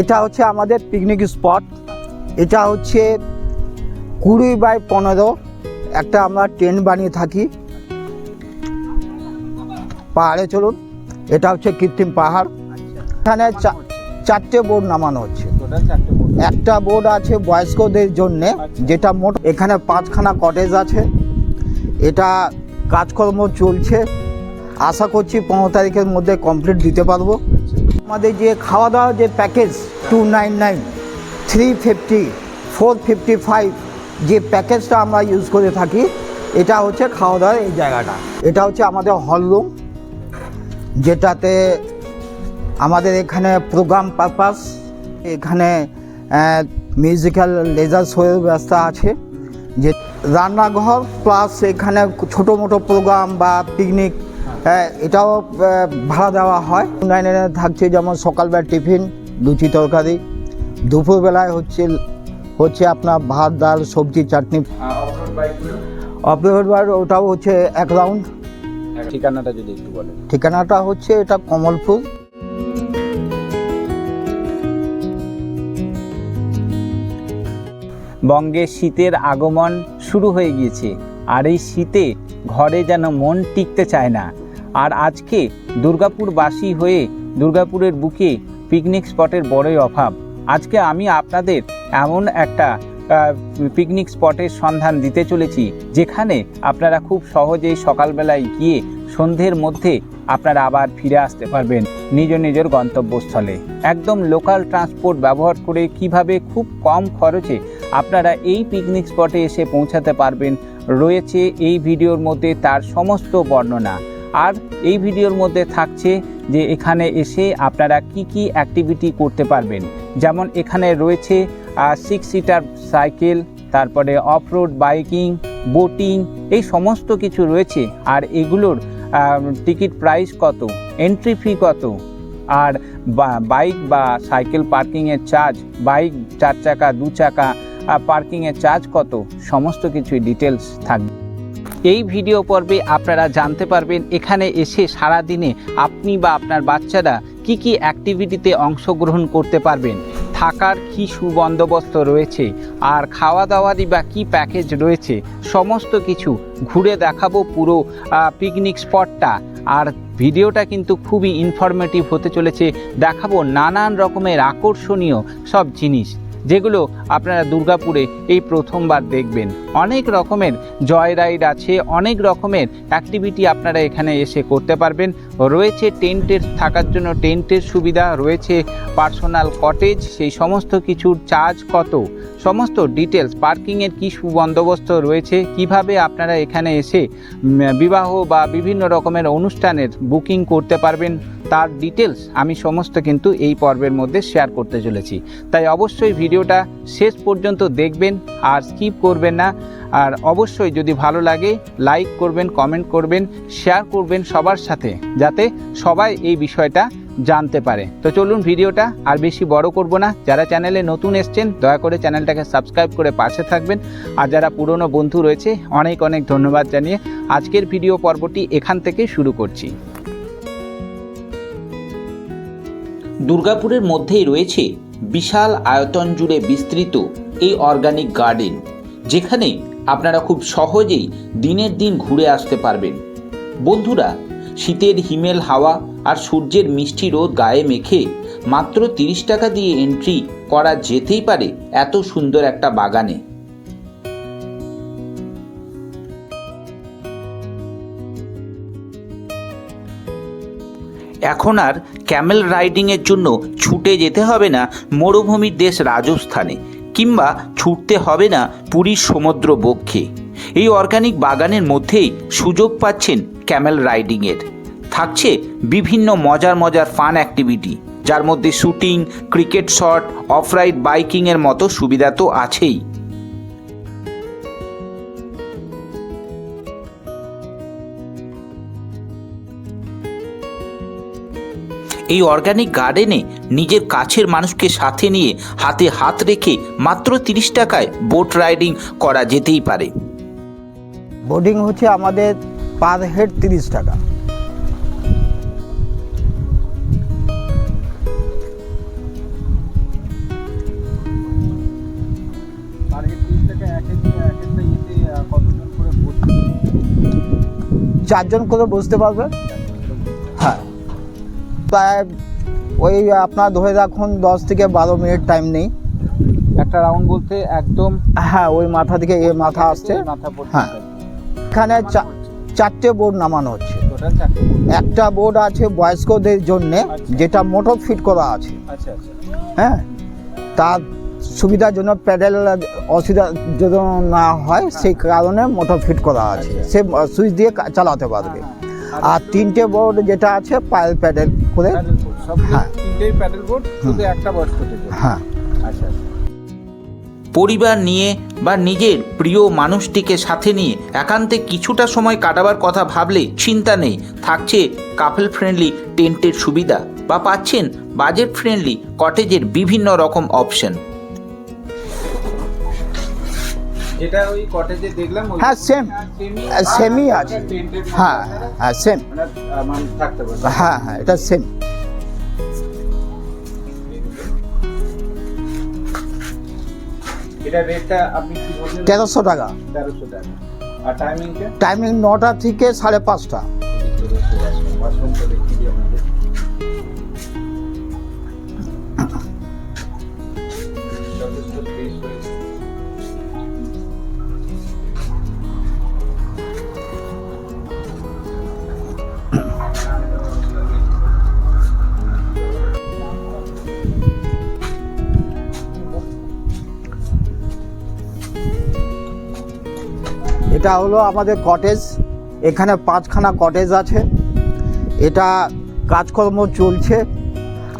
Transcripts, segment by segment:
এটা হচ্ছে আমাদের পিকনিক স্পট এটা হচ্ছে কুড়ি বাই পনেরো। একটা আমরা টেন্ট বানিয়ে থাকি। পাহাড়ে চলুন। এটা হচ্ছে কৃত্রিম পাহাড়। এখানে চারটে বোর্ড নামানো হচ্ছে। একটা বোর্ড আছে বয়স্কদের জন্য যেটা মোট এখানে পাঁচখানা কটেজ আছে। এটা কাজকর্ম চলছে। আশা করছি পনেরো তারিখের মধ্যে কমপ্লিট দিতে পারব। আমাদের যে খাওয়া দাওয়া যে package two nine nine three fifty four fifty five যে প্যাকেজটা আমরা ইউজ করে থাকি, এটা হচ্ছে খাওয়া দাওয়ার এই জায়গাটা। এটা হচ্ছে আমাদের হল রুম যেটাতে আমাদের এখানে প্রোগ্রাম পারপাস এখানে মিউজিক্যাল লেজার শোয়ের ব্যবস্থা আছে। যে রান্নাঘর প্লাস এখানে ছোটো মোটো প্রোগ্রাম বা পিকনিক এটাও ভাড়া দেওয়া হয়। নাইনে থাকছে যেমন সকালবেলা টিফিন লুচি তরকারি। দুপুরবেলায় হচ্ছে হচ্ছে আপনার ভাত ডাল সবজি চাটনি। অফরোড অপেবার ওটাও হচ্ছে এক রাউন্ড ঠিকানাটা যদি একটু বলেন। ঠিকানাটা হচ্ছে এটা কমলপুর। বঙ্গে শীতের আগমন শুরু হয়ে গিয়েছে। আর এই শীতে ঘরে যেন মন টিকতে চায় না। আর আজকে দুর্গাপুরবাসী হয়ে দুর্গাপুরের বুকে পিকনিক স্পটের বড়ই অভাব। আজকে আমি আপনাদের এমন একটা পিকনিক স্পটের সন্ধান দিতে চলেছি, যেখানে আপনারা খুব সহজেই সকালবেলায় গিয়ে সন্ধ্যের মধ্যে আপনারা আবার ফিরে আসতে পারবেন নিজ নিজের গন্তব্যস্থলে। একদম লোকাল ট্রান্সপোর্ট ব্যবহার করে কীভাবে খুব কম খরচে আপনারা এই পিকনিক স্পটে এসে পৌঁছাতে পারবেন, রয়েছে এই ভিডিওর মধ্যে তার সমস্ত বর্ণনা। আর এই ভিডিওর মধ্যে থাকছে যে এখানে এসে আপনারা কি কি অ্যাক্টিভিটি করতে পারবেন। যেমন এখানে রয়েছে সিক্স সিটার সাইকেল তারপরে অফ রোড বাইকিং বোটিং এই সমস্ত কিছু রয়েছে। আর এগুলোর টিকিট প্রাইস কত এন্ট্রি ফি কত, আর বাইক বা সাইকেল পার্কিংয়ের চার্জ বাইক চার চাকা, দু চাকা পার্কিংয়ের চার্জ কত, সমস্ত কিছুই ডিটেলস থাকবে। এই ভিডিও পর্বে আপনারা জানতে পারবেন এখানে এসে সারা দিনে আপনি বা আপনার বাচ্চারা কি কি অ্যাক্টিভিটিতে অংশগ্রহণ করতে পারবেন, থাকার কি সুবন্দোবস্ত রয়েছে, আর খাওয়া দাওয়ারই বা কি প্যাকেজ রয়েছে, সমস্ত কিছু ঘুরে দেখাবো পুরো পিকনিক স্পটটা আর ভিডিওটা কিন্তু খুবই ইনফরমেটিভ হতে চলেছে, দেখাবো নানান রকমের আকর্ষণীয় সব জিনিস। যেগুলো আপনারা দুর্গাপুরে এই প্রথমবার দেখবেন। অনেক রকমের জয় রাইড আছে, অনেক রকমের অ্যাক্টিভিটি আপনারা এখানে এসে করতে পারবেন। রয়েছে টেন্টের, থাকার জন্য টেন্টের সুবিধা, রয়েছে পার্সোনাল কটেজ সেই সমস্ত কিছুর চার্জ কত? সমস্ত ডিটেলস পার্কিংয়ের কী সুবন্দোবস্ত রয়েছে? কীভাবে আপনারা এখানে এসে বিবাহ বা বিভিন্ন রকমের অনুষ্ঠানের বুকিং করতে পারবেন? তার ডিটেলস আমি সমস্ত কিন্তু এই পর্বের মধ্যে শেয়ার করতে চলেছি। তাই অবশ্যই ভিডিওটা শেষ পর্যন্ত দেখবেন, আর স্কিপ করবেন না। আর অবশ্যই যদি ভালো লাগে লাইক করবেন কমেন্ট করবেন শেয়ার করবেন সবার সাথে, যাতে সবাই এই বিষয়টা জানতে পারে। তো চলুন ভিডিওটা আর বেশি বড় করব না। যারা চ্যানেলে নতুন এসছেন, দয়া করে চ্যানেলটাকে সাবস্ক্রাইব করে পাশে থাকবেন। আর যারা পুরনো বন্ধু রয়েছে, অনেক অনেক ধন্যবাদ জানিয়ে আজকের ভিডিও পর্বটি এখান থেকে শুরু করছি। দুর্গাপুরের মধ্যেই রয়েছে বিশাল আয়তন জুড়ে বিস্তৃত এই অর্গানিক গার্ডেন যেখানে আপনারা খুব সহজেই দিনের দিন ঘুরে আসতে পারবেন। বন্ধুরা, শীতের হিমেল হাওয়া আর সূর্যের মিষ্টি রোদ গায়ে মেখে মাত্র তিরিশ টাকা দিয়ে এন্ট্রি করা যেতেই পারে এত সুন্দর একটা বাগানে। এখন আর ক্যামেল রাইডিংয়ের জন্য ছুটে যেতে হবে না মরুভূমির দেশ রাজস্থানে, কিংবা ছুটতে হবে না পুরীর সমুদ্র বক্ষে। এই অর্গানিক বাগানের মধ্যেই সুযোগ পাচ্ছেন ক্যামেল রাইডিংয়ের থাকছে বিভিন্ন মজার মজার ফান অ্যাক্টিভিটি যার মধ্যে shooting cricket shot off ride বাইকিংয়ের মতো সুবিধা তো আছেই। এই অর্গানিক গার্ডেনে নিজের কাছের মানুষকে সাথে নিয়ে হাতে হাত রেখে মাত্র তিরিশ টাকায় বোট রাইডিং করা যেতেই পারে। বোটিং হচ্ছে আমাদের পার হেড তিরিশ টাকা। চারজন করে বসতে পারবে। হ্যাঁ। প্রায় ওই আপনার ধরে রাখুন দশ থেকে বারো মিনিট টাইম নেই। একটা রাউন্ড বলতে একদম হ্যাঁ ওই মাথা থেকে এ মাথা আসছে। মাথা হ্যাঁ। এখানে চারটে বোর্ড নামানো হচ্ছে। একটা বোর্ড আছে বয়স্কদের জন্য যেটা মোটর ফিট করা আছে। আচ্ছা আচ্ছা। হ্যাঁ তার সুবিধার জন্য প্যাডেল অসুবিধা যেন না হয় সেই কারণে মোটর ফিট করা আছে। আচ্ছা। সে সুইচ দিয়ে চালাতে পারবে। আর তিনটে বোর্ড যেটা আছে পায়েল প্যাডেল করে হ্যাঁ। তিনটেই প্যাডেল বোর্ড শুধু একটা বয়স্কদের হ্যাঁ। আচ্ছা আচ্ছা। পরিবার নিয়ে বা নিজের প্রিয় মানুষটিকে সাথে নিয়ে একান্তে কিছুটা সময় কাটাবার কথা ভাবলে চিন্তা নেই। থাকছে কাপল ফ্রেন্ডলি টেন্টের সুবিধা বা পাচ্ছেন বাজেট ফ্রেন্ডলি কটেজের বিভিন্ন রকম অপশন যেটা ওই কটেজে দেখলাম হ্যাঁ সেম সেমি সেমই আছে। হ্যাঁ হ্যাঁ সেম মানে পারবে। হ্যাঁ হ্যাঁ এটা সেম এটা রেটটা আপনি কি বললেন? তেরোশো টাকা। তেরোশো টাকা। আর টাইমিংটা টাইমিং নটা থেকে সাড়ে পাঁচটা। যথেষ্ট এটা হলো আমাদের কটেজ এখানে পাঁচখানা কটেজ আছে। এটা কাজকর্ম চলছে।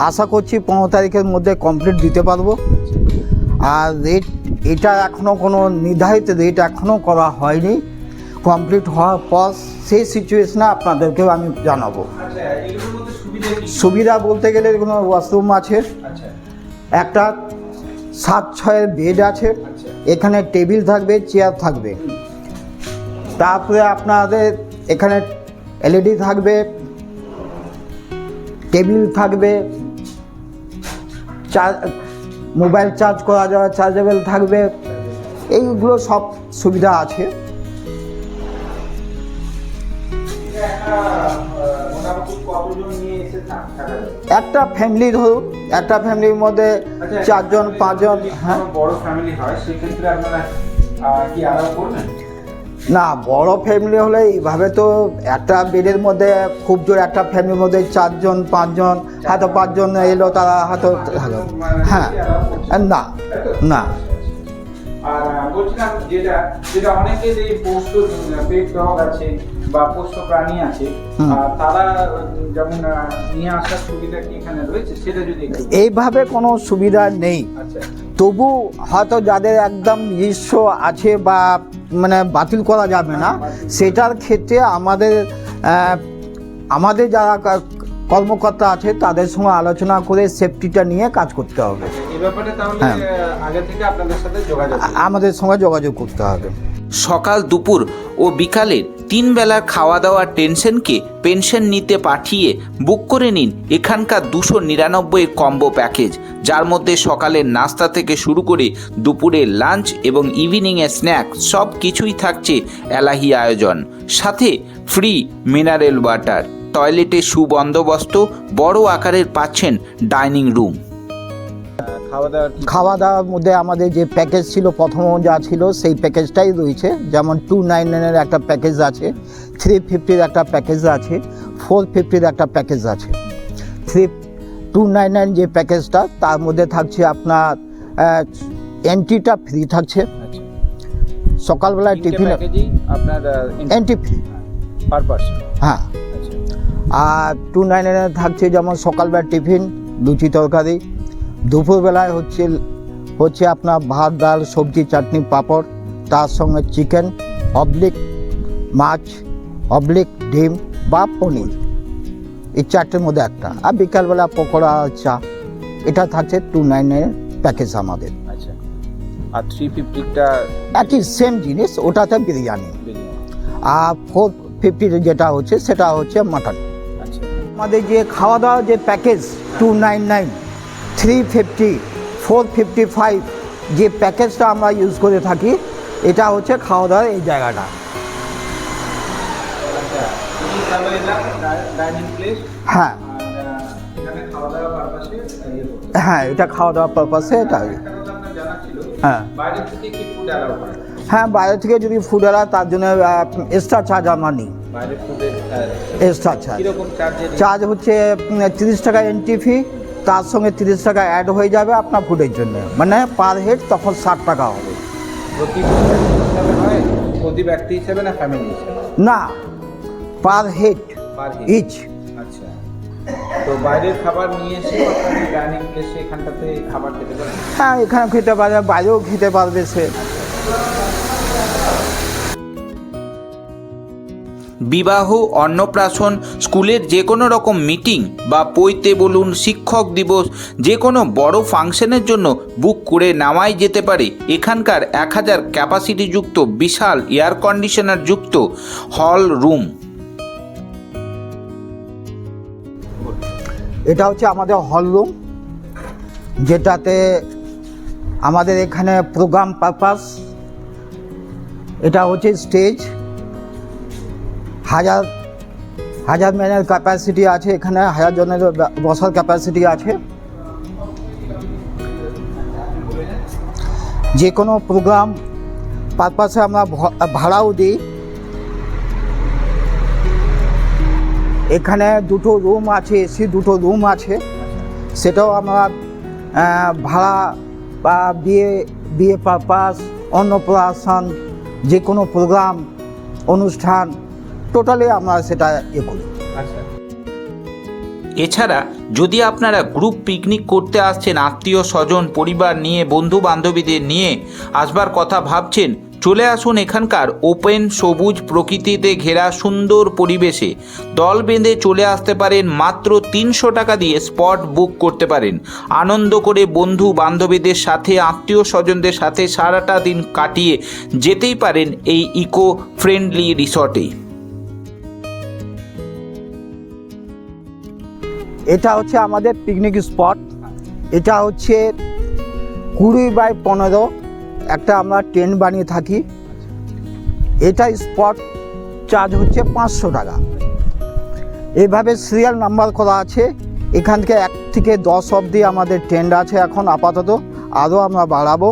আশা করছি পনেরো তারিখের মধ্যে কমপ্লিট দিতে পারব। আর রেট এটা এখনও কোনো নির্ধারিত রেট এখনও করা হয়নি। কমপ্লিট হওয়ার পর সেই সিচুয়েশনে আপনাদেরকেও আমি জানাব। আচ্ছা সুবিধা বলতে গেলে কোনো ওয়াশরুম আছে। আচ্ছা। একটা সাত ছয়ের বেড আছে। আচ্ছা। এখানে টেবিল থাকবে চেয়ার থাকবে। তারপরে আপনাদের এখানে এলইডি থাকবে টেবিল থাকবে চার মোবাইল চার্জ করা যাওয়া চার্জেবল থাকবে এইগুলো সব সুবিধা আছে। যাবে একটা ফ্যামিলি ধরুন একটা ফ্যামিলির মধ্যে আচ্ছা, চারজন পাঁচজন হ্যাঁ। বড় ফ্যামিলি হয় সেক্ষেত্রে আপনারা কি আলাদা করবেন? না বড় ফ্যামিলি হলে এইভাবে তো একটা বেডের মধ্যে খুব জোর একটা ফ্যামিলির মধ্যে চারজন পাঁচজন হয়তো পাঁচজন এলো তারা হয়তো থাকল। হ্যাঁ না না। আর বলছিলাম যেটা যেটা অনেকের এই পোষ্য পেট ডগ আছে বা পোষ্য প্রাণী আছে তারা যেমন নিয়ে আসার সুবিধা কি এখানে রয়েছে? সেটা যদি এইভাবে কোনো সুবিধা নেই। আচ্ছা। তবু হয়তো যাদের একদম নিজস্ব আছে বা মানে বাতিল করা যাবে না। সেটার ক্ষেত্রে আমাদের আমাদের যারা কর্মকর্তা আছে তাদের সঙ্গে আলোচনা করে সেফটিটা নিয়ে কাজ করতে হবে। এই ব্যাপারে তাহলে হ্যাঁ। আহ, আগে থেকে আপনাদের সাথে যোগাযোগ আ- আমাদের সঙ্গে যোগাযোগ করতে হবে। সকাল দুপুর ও বিকালের তিন বেলার খাওয়া দাওয়ার টেনশনকে পেনশন নিতে পাঠিয়ে বুক করে নিন এখানকার দুশো নিরানব্বইয়ের কম্বো প্যাকেজ, যার মধ্যে সকালের নাস্তা থেকে শুরু করে দুপুরের লাঞ্চ এবং ইভিনিংয়ের স্ন্যাক সব কিছুই থাকছে এলাহি আয়োজন। সাথে ফ্রি মিনারেল ওয়াটার, টয়লেটে সুবন্দোবস্ত, বড় আকারের পাচ্ছেন ডাইনিং রুম। খাওয়া দাওয়ার মধ্যে আমাদের যে প্যাকেজ ছিল প্রথম যা ছিল সেই প্যাকেজটাই রয়েছে। যেমন টু নাইন নাইনের একটা প্যাকেজ আছে থ্রি ফিফটির একটা প্যাকেজ আছে ফোর ফিফটির একটা প্যাকেজ আছে। থ্রি টু নাইন নাইন যে প্যাকেজটা তার মধ্যে থাকছে আপনার এন্ট্রিটা ফ্রি থাকছে। আচ্ছা। সকালবেলায় টিফিন আপনার এন্ট্রি ফ্রি পার পার্সন হ্যাঁ। আচ্ছা। আর টু নাইন নাইনে থাকছে যেমন সকালবেলা টিফিন লুচি তরকারি দুপুরবেলায় হচ্ছে হচ্ছে আপনার ভাত ডাল সবজি চাটনি পাঁপড় তার সঙ্গে চিকেন অবলিক মাছ অবলিক ডিম বা পনির। এই চারটের মধ্যে একটা। আর বিকালবেলা পকোড়া চা এটা থাকছে টু নাইন নাইনের প্যাকেজ আমাদের। আচ্ছা। আর থ্রি ফিফটিটা একই সেম জিনিস ওটাতে বিরিয়ানি। বিরিয়ানি। আর ফোর ফিফটির যেটা হচ্ছে সেটা হচ্ছে মাটন আচ্ছা। আমাদের যে খাওয়া দাওয়া যে package two nine nine three fifty four fifty five যে প্যাকেজটা আমরা ইউজ করে থাকি এটা হচ্ছে খাওয়া দাওয়ার এই জায়গাটা। হ্যাঁ। হ্যাঁ এটা খাওয়া দাওয়ার পারপাসে এটা। হ্যাঁ। হ্যাঁ বাইরে থেকে যদি ফুড এলা তার জন্য এক্সট্রা চার্জ আমরা নিই। এক্সট্রা চার্জ চার্জ হচ্ছে তিরিশ টাকা এন্ট্রি ফি তার সঙ্গে তিরিশ টাকা অ্যাড হয়ে যাবে আপনার ফুডের জন্য। মানে পার হেড তখন ষাট টাকা হবে। প্রতি ব্যক্তি হিসাবে না ফ্যামিলি হিসাবে? না পার হেড ইচ আচ্ছা। তো বাইরের খাবার নিয়ে এসে ডাইনিং প্লেসে এখানটাতে খাবার খেতে হ্যাঁ এখানে খেতে পারবে বাইরেও খেতে পারবে সে। বিবাহ, অন্নপ্রাশন, স্কুলের যে কোনো রকম মিটিং বা পৈতে বলুন, শিক্ষক দিবস যে কোনো বড় ফাংশনের জন্য বুক করে নেওয়াই যেতে পারে। এখানকার এক হাজার ক্যাপাসিটিযুক্ত বিশাল এয়ার কন্ডিশনার যুক্ত হল রুম। এটা হচ্ছে আমাদের হল রুম, যেটাতে আমাদের এখানে প্রোগ্রাম পারপাস এটা হচ্ছে স্টেজ হাজার হাজার ম্যানের ক্যাপাসিটি আছে এখানে, হাজার জনের বসার ক্যাপাসিটি আছে। যে কোনো প্রোগ্রাম পারপাসে আমরা ভাড়াও দিই। এখানে দুটো রুম আছে এসি দুটো রুম আছে। সেটাও আমরা ভাড়া বা বিয়ে বিয়ে পারপাস অন্নপ্রাশন যে কোনো প্রোগ্রাম অনুষ্ঠান টোটালি আমরা সেটা ইয়ে করি। আচ্ছা। এছাড়া যদি আপনারা গ্রুপ পিকনিক করতে আসছেন আত্মীয় স্বজন পরিবার নিয়ে বন্ধু বান্ধবীদের নিয়ে আসবার কথা ভাবছেন চলে আসুন এখানকার ওপেন সবুজ প্রকৃতিতে ঘেরা সুন্দর পরিবেশে। দল বেঁধে চলে আসতে পারেন মাত্র তিনশো টাকা দিয়ে স্পট বুক করতে পারেন। আনন্দ করে বন্ধু বান্ধবীদের সাথে আত্মীয় স্বজনদের সাথে সারাটা দিন কাটিয়ে যেতেই পারেন এই ইকো ফ্রেন্ডলি রিসর্টে এটা হচ্ছে আমাদের পিকনিক স্পট এটা হচ্ছে কুড়ি বাই পনেরো। একটা আমরা টেন্ট বানিয়ে থাকি। এটা স্পট চার্জ হচ্ছে পাঁচশো টাকা। এইভাবে সিরিয়াল নাম্বার করা আছে। এখান থেকে এক থেকে দশ অবধি আমাদের টেন্ট আছে এখন আপাতত। আরও আমরা বাড়াবো।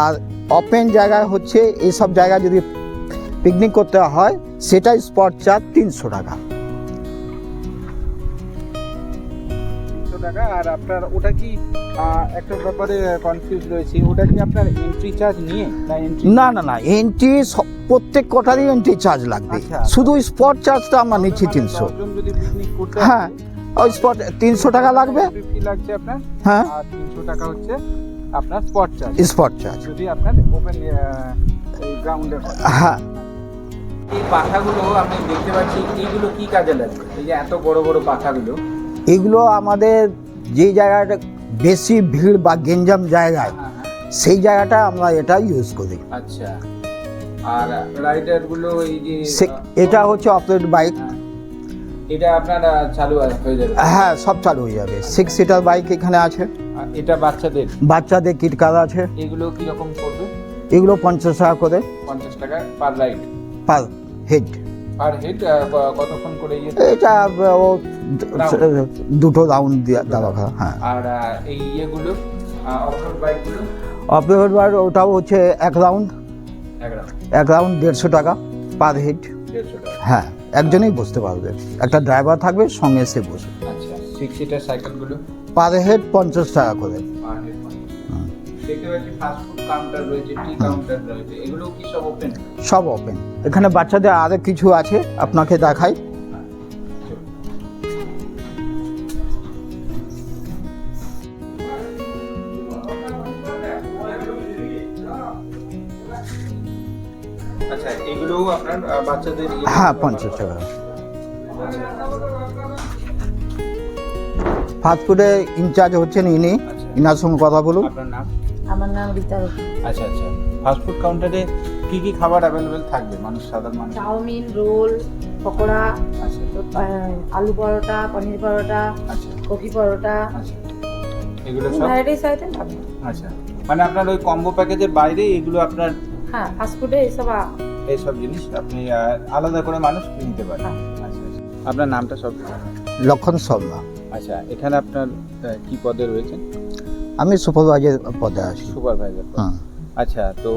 আর ওপেন জায়গায় হচ্ছে এইসব জায়গায় যদি পিকনিক করতে হয় সেটা স্পট চার্জ তিনশো টাকা। টাকা আর আপনার ওটা কি একটা ব্যাপারে কনফিউজ রয়েছে ওটা কি আপনার এন্ট্রি চার্জ নিয়ে না এন্ট্রি না না না এন্ট্রি প্রত্যেক কটারই এন্ট্রি চার্জ লাগবে। আচ্ছা। শুধু স্পট চার্জটা আমরা নিচ্ছি তিনশো। পিকনিক করতে হ্যাঁ ওই স্পট তিনশো টাকা লাগবে। লাগছে আপনার হ্যাঁ। আর তিনশো টাকা হচ্ছে আপনার স্পট চার্জ স্পট চার্জ যদি আপনার ওপেন গ্রাউন্ডে হ্যাঁ। এই পাখাগুলো আমি দেখতে পাচ্ছি এইগুলো কি কাজে লাগবে? এই যে এত বড় বড় পাখাগুলো এগুলো আমাদের যে জায়গাটা বেশি ভিড় বা গেঞ্জাম জায়গায় হ্যাঁ, হ্যাঁ। সেই জায়গাটা আমরা এটা ইউজ করি। আচ্ছা। আর রাইডার এই যে সে- এটা হচ্ছে অপারেট বাইক হ্যাঁ, এটা আপনার চালু হয়ে যাবে। হ্যাঁ সব চালু হয়ে যাবে। সিক্স সিটার বাইক এখানে আছে। এটা বাচ্চাদের? বাচ্চাদের কিটকার আছে। এগুলো কীরকম করবে এগুলো পঞ্চাশ টাকা করে। পঞ্চাশ টাকা per ride per head per head কতক্ষণ করে ইয়ে এটা ও দুটো রাউন্ড দেওয়া হয়, হ্যাঁ। আর এই ইয়েগুলো অফরোড বাইকগুলো অপারেট বাইক ওটাও হচ্ছে এক রাউন্ড এক রাউন্ড দেড়শো টাকা পার হেড হ্যাঁ একজনেই বসতে পারবে। একটা ড্রাইভার থাকবে সঙ্গে এসে বসবে। আচ্ছা সিক্স সিটার সাইকেলগুলো পার হেড পঞ্চাশ টাকা করে। দেখতে পাচ্ছি কাউন্টার রয়েছে টি কাউন্টার রয়েছে এগুলো কি সব ওপেন সব ওপেন এখানে বাচ্চাদের আরও কিছু আছে আপনাকে দেখাই। আচ্ছা এগুলোও আপনার বাচ্চাদের ইয়ে- হ্যাঁ পঞ্চাশ টাকা। ফাস্টফুডে ইনচার্জ হচ্ছেন ইনি আচ্ছা। ইনার সঙ্গে কথা বলুন। আপনার নাম? আমার নাম রীতা। আচ্ছা আচ্ছা। ফাস্ট ফুড কাউন্টারে কি কি খাবার অ্যাভেলেবেল থাকবে? মানুষ সাধারণ মানুষ? চাউমিন রোল পকোড়া আচ্ছা। আলু পরোটা পনির পরোটা আচ্ছা। কফি পরোটা। আচ্ছা। এগুলো সব? ভ্যারাইটিস আইটেম আচ্ছা। মানে আপনার ওই কম্বো প্যাকেজের বাইরে এগুলো আপনার হ্যাঁ ফাস্টফুডে এইসব আ- এইসব জিনিস আপনি আলাদা করে মানুষ নিতে পারেন হ্যাঁ। আচ্ছা আপনার নামটা সব? লক্ষণ শর্মা। আচ্ছা এখানে আপনার কি পদে রয়েছেন? আমি সুপারভাইজার পদে আছি। সুপারভাইজার আচ্ছা তো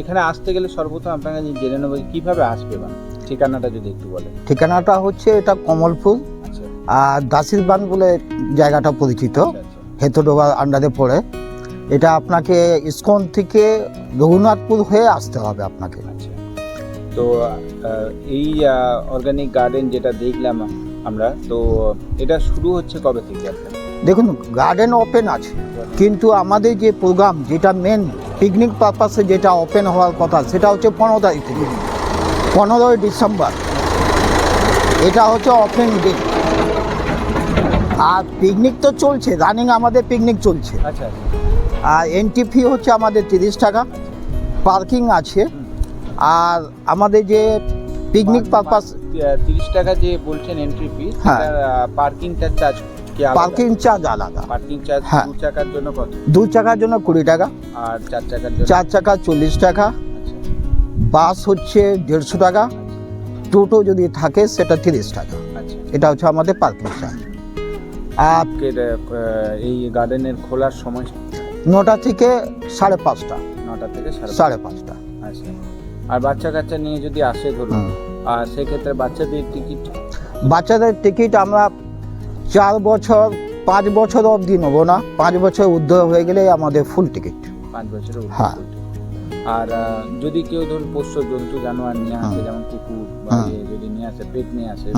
এখানে আসতে গেলে সর্বপ্রথম আপনাকে জেনে নেব কীভাবে আসবে মানে ঠিকানাটা যদি একটু বলেন। ঠিকানাটা হচ্ছে এটা কমলপুর আচ্ছা। আর দাসির বান বলে জায়গাটা পরিচিত আচ্ছা আচ্ছা। হেতডোবার আন্ডারে পড়ে। এটা আপনাকে ইস্কন থেকে রঘুনাথপুর হয়ে আসতে হবে আপনাকে। তো এই অর্গানিক গার্ডেন যেটা দেখলাম আমরা তো এটা শুরু হচ্ছে কবে থেকে আপনার? দেখুন গার্ডেন ওপেন আছে কিন্তু আমাদের যে প্রোগ্রাম যেটা মেন পিকনিক পারপাসে যেটা ওপেন হওয়ার কথা সেটা হচ্ছে পনেরো তারিখ থেকে। পনেরোই ডিসেম্বর। এটা হচ্ছে ওপেন ডে আর পিকনিক তো চলছে রানিং আমাদের পিকনিক চলছে। আচ্ছা আচ্ছা। আর এন্ট্রি ফি হচ্ছে আমাদের তিরিশ টাকা। পার্কিং আছে। আর আমাদের যে পিকনিক পারপাস তিরিশ টাকা যে বলছেন এন্ট্রি ফি হ্যাঁ। পার্কিংটার চার্জ কি পার্কিং চার্জ আলাদা। পার্কিং চার্জ হ্যাঁ। দু চাকার জন্য কত? দু চাকার জন্য কুড়ি টাকা। আর চার চাকার জন্য? চার চাকা চল্লিশ টাকা। আচ্ছা। বাস হচ্ছে দেড়শো টাকা। টোটো যদি থাকে সেটা তিরিশ টাকা। আচ্ছা। এটা হচ্ছে আমাদের পার্কিং চার্জ। আর এই গার্ডেনের খোলার সময়? নটা থেকে সাড়ে পাঁচটা। নটা থেকে সাড়ে সাড়ে পাঁচটা। আচ্ছা। আর বাচ্চা কাচ্চা নিয়ে যদি আসে ধরুন আর সেক্ষেত্রে বাচ্চাদের টিকিট? বাচ্চাদের টিকিট আমরা চার বছর পাঁচ বছর অবধি নেব না। পাঁচ বছর ঊর্ধ্ব হয়ে গেলে আমাদের ফুল টিকিট পাঁচ উপর হ্যাঁ। আর যদি কেউ ধরুন পোষ্য জন্তু জানোয়ার নিয়ে আসে যেমন কুকুর ইয়ে যদি নিয়ে আসে পেট নিয়ে আসে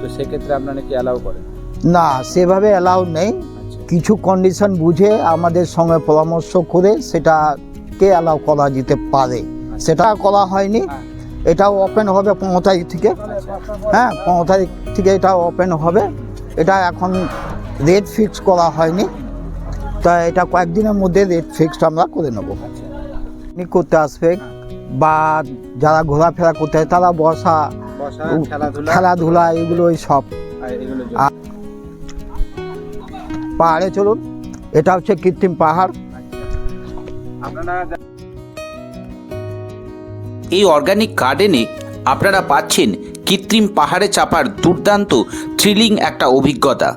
তো সেক্ষেত্রে আপনারা কি অ্যালাউ করেন? না সেভাবে অ্যালাউ নেই। আচ্ছা। কিছু কন্ডিশন বুঝে আমাদের সঙ্গে পরামর্শ করে সেটাকে অ্যালাউ করা যেতে পারে। সেটা করা হয়নি। হ্যাঁ। এটাও ওপেন হবে পনেরো তারিখ থেকে। হ্যাঁ পনেরো তারিখ থেকে এটা ওপেন হবে। এটা এখন রেট ফিক্স করা হয়নি। তা এটা কয়েকদিনের মধ্যে রেট ফিক্সড আমরা করে নেব। আচ্ছা করতে আসবে বা যারা ঘোরাফেরা করতে হয় তারা বসা খেলাধুলা। খেলাধুলা এগুলো সব। আর পাহাড়ে চলুন এটা হচ্ছে কৃত্রিম পাহাড়। আপনারা এই অর্গানিক গার্ডেনে আপনারা পাচ্ছেন কৃত্রিম পাহাড়ে চাপার দুর্দান্ত থ্রিলিং একটা অভিজ্ঞতা।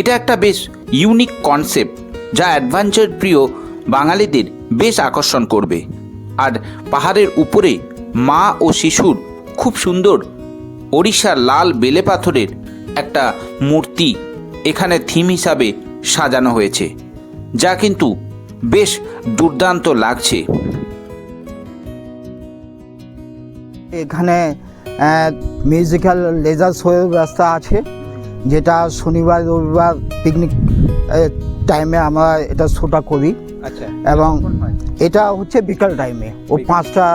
এটা একটা বেশ ইউনিক কনসেপ্ট যা অ্যাডভেঞ্চার প্রিয় বাঙালিদের বেশ আকর্ষণ করবে। আর পাহাড়ের উপরে মা ও শিশুর খুব সুন্দর ওড়িশার লাল বেলে পাথরের একটা মূর্তি এখানে থিম হিসাবে সাজানো হয়েছে, যা কিন্তু বেশ দুর্দান্ত লাগছে। এখানে মিউজিক্যাল লেজার শোয়ের ব্যবস্থা আছে। যেটা শনিবার রবিবার পিকনিক টাইমে আমরা এটা শোটা করি। আচ্ছা। এবং এটা হচ্ছে বিকাল টাইমে ও পাঁচটা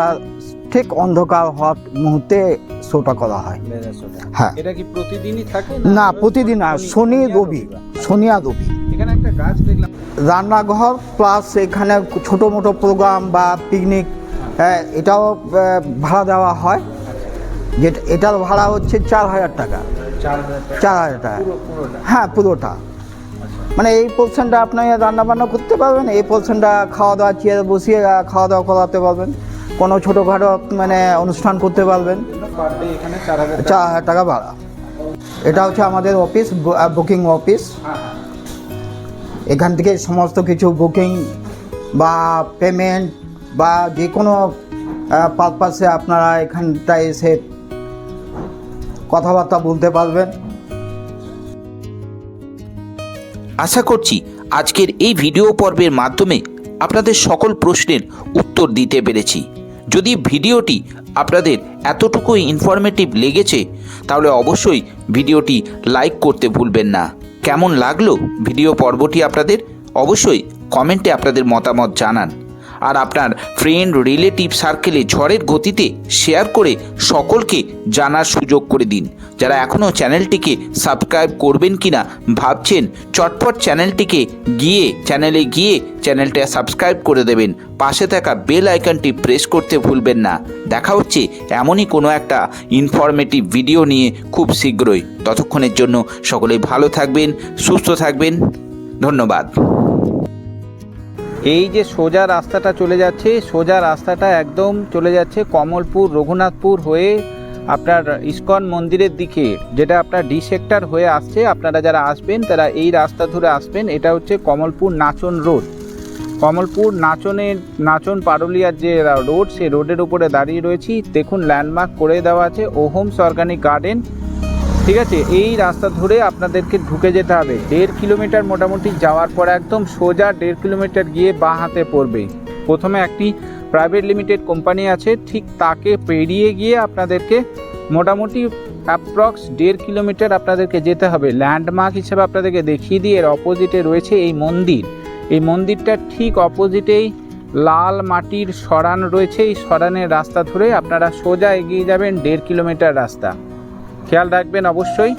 ঠিক অন্ধকার হওয়ার মুহূর্তে শোটা করা হয়। হ্যাঁ। এটা কি প্রতিদিনই থাকে না প্রতিদিন আর শনি রবি। শনি আর রবি। এখানে একটা গাছ দেখলাম। রান্নাঘর প্লাস এখানে ছোটো মোটো প্রোগ্রাম বা পিকনিক হ্যাঁ। এটাও ভাড়া দেওয়া হয়। যেটা এটার ভাড়া হচ্ছে চার হাজার টাকা। চার হাজার টাকা? হ্যাঁ পুরোটা। মানে এই পোর্শনটা আপনি রান্না বান্না করতে পারবেন এই পোর্শনটা খাওয়া দাওয়া চেয়ারে বসিয়ে খাওয়া দাওয়া করাতে পারবেন। কোনো ছোটোখাটো মানে অনুষ্ঠান করতে পারবেন। হাজার টাকা। চার হাজার টাকা ভাড়া। এটা হচ্ছে আমাদের অফিস বুকিং অফিস হ্যাঁ হ্যাঁ। এখান থেকে সমস্ত কিছু বুকিং বা পেমেন্ট বা যে কোনো পারপাসে আপনারা এখানটায় এসে কথাবার্তা বলতে পারবেন। আশা করছি আজকের এই ভিডিও পর্বের মাধ্যমে আপনাদের সকল প্রশ্নের উত্তর দিতে পেরেছি। যদি ভিডিওটি আপনাদের এতটুকু ইনফরমেটিভ লেগেছে, তাহলে অবশ্যই ভিডিওটি লাইক করতে ভুলবেন না। কেমন লাগল ভিডিও পর্বটি আপনাদের? অবশ্যই কমেন্টে আপনাদের মতামত জানান। আর আপনার ফ্রেন্ড রিলেটিভ সার্কেলে ঝড়ের গতিতে শেয়ার করে সকলকে জানার সুযোগ করে দিন। যারা এখনও চ্যানেলটিকে সাবস্ক্রাইব করবেন কিনা ভাবছেন, চটপট চ্যানেলটিকে গিয়ে চ্যানেলে গিয়ে চ্যানেলটা সাবস্ক্রাইব করে দেবেন। পাশে থাকা বেল আইকনটি প্রেস করতে ভুলবেন না। দেখা হচ্ছে এমনই কোনো একটা ইনফরমেটিভ ভিডিও নিয়ে খুব শীঘ্রই। ততক্ষণের জন্য সকলেই ভালো থাকবেন, সুস্থ থাকবেন। ধন্যবাদ। এই যে সোজা রাস্তাটা চলে যাচ্ছে, সোজা রাস্তাটা একদম চলে যাচ্ছে কমলপুর, রঘুনাথপুর হয়ে আপনার ইস্কন মন্দিরের দিকে, যেটা আপনার ডি সেক্টর হয়ে আসছে। আপনারা যারা আসবেন, তারা এই রাস্তা ধরে আসবেন। এটা হচ্ছে কমলপুর নাচন রোড। কমলপুর নাচনের, নাচন পারুলিয়ার যে রোড সেই রোডের উপরে দাঁড়িয়ে রয়েছি। দেখুন ল্যান্ডমার্ক করে দেওয়া আছে। ওহোমস অর্গানিক গার্ডেন ঠিক আছে? এই রাস্তা ধরে আপনাদেরকে ঢুকে যেতে হবে। দেড় কিলোমিটার মোটামুটি যাওয়ার পর একদম সোজা দেড় কিলোমিটার গিয়ে বাঁ হাতে পড়বে। প্রথমে একটি প্রাইভেট লিমিটেড কোম্পানি আছে, ঠিক তাকে পেরিয়ে গিয়ে আপনাদেরকে মোটামুটি অ্যাপ্রক্স দেড় কিলোমিটার আপনাদেরকে যেতে হবে। ল্যান্ডমার্ক হিসেবে আপনাদেরকে দেখিয়ে দিয়ে এর অপোজিটে রয়েছে এই মন্দির। এই মন্দিরটার ঠিক অপোজিটেই লাল মাটির সরান রয়েছে। এই সরানের রাস্তা ধরে আপনারা সোজা এগিয়ে যাবেন দেড় কিলোমিটার রাস্তা। খেয়াল রাখবেন অবশ্যই।